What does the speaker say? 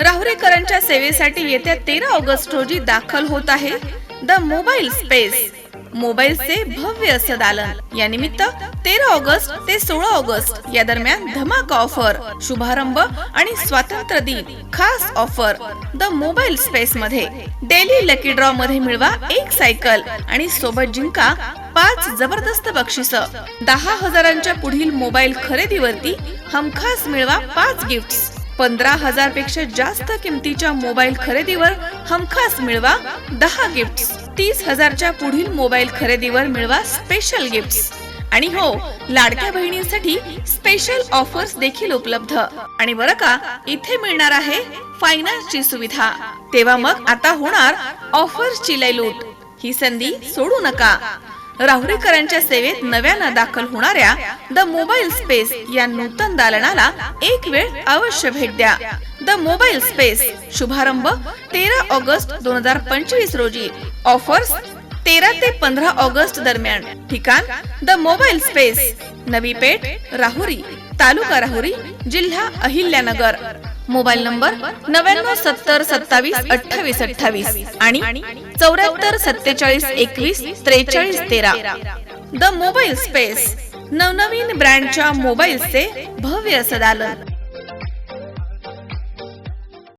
राहुरीकरांच्या सेवेसाठी येत्या तेरा ऑगस्ट रोजी दाखल होत आहे द मोबाईल स्पेस. मोबाईलचे भव्य असं दालन या निमित्त तेरा ऑगस्ट ते सोळा ऑगस्ट या दरम्यान धमाका ऑफर शुभारंभ आणि स्वातंत्र्य दिन खास ऑफर द मोबाईल स्पेस मध्ये डेली लकी ड्रॉ मध्ये मिळवा एक सायकल आणि सोबत जिंका पाच जबरदस्त बक्षिस. दहा हजारांच्या पुढील मोबाईल खरेदीवरती हमखास मिळवा पाच गिफ्ट्स. पंधरा हजारपेक्षा जास्त किमतीच्या मोबाईल खरेदीवर हमखास मिळवा दहा गिफ्ट्स तीस हजारच्या पुढील मोबाईल खरेदीवर मिळवा स्पेशल गिफ्ट्स आणि हो लाडक्या बहिणींसाठी स्पेशल ऑफर्स देखील उपलब्ध. आणि बरं का इथे मिळणार आहे फायनान्सची सुविधा. तेव्हा मग आता होणार ऑफर्सची लयलूट. ही संधी सोडू नका. राहुरीकरांच्या सेवेत नव्यानं दाखल होणाऱ्या द मोबाईल स्पेस या नूतन दालनाला एक वेळ अवश्य भेट द्या. द मोबाईल स्पेस शुभारंभ तेरा ऑगस्ट दोन हजार पंचवीस रोजी. ऑफर्स तेरा ते पंधरा ऑगस्ट दरम्यान. ठिकाण the mobile space Navi Peth Rahuri तालुका राहुरी जिल्हा अहिल्यानगर. मोबाईल नंबर नव्याण्णव सत्तर सत्तावीस अठ्ठावीस अठ्ठावीस आणि चौऱ्याहत्तर सत्तेचाळीस एकवीस त्रेचाळीस तेरा. द मोबाईल स्पेस नवनवीन ब्रँडच्या मोबाईलचे भव्य सदालन.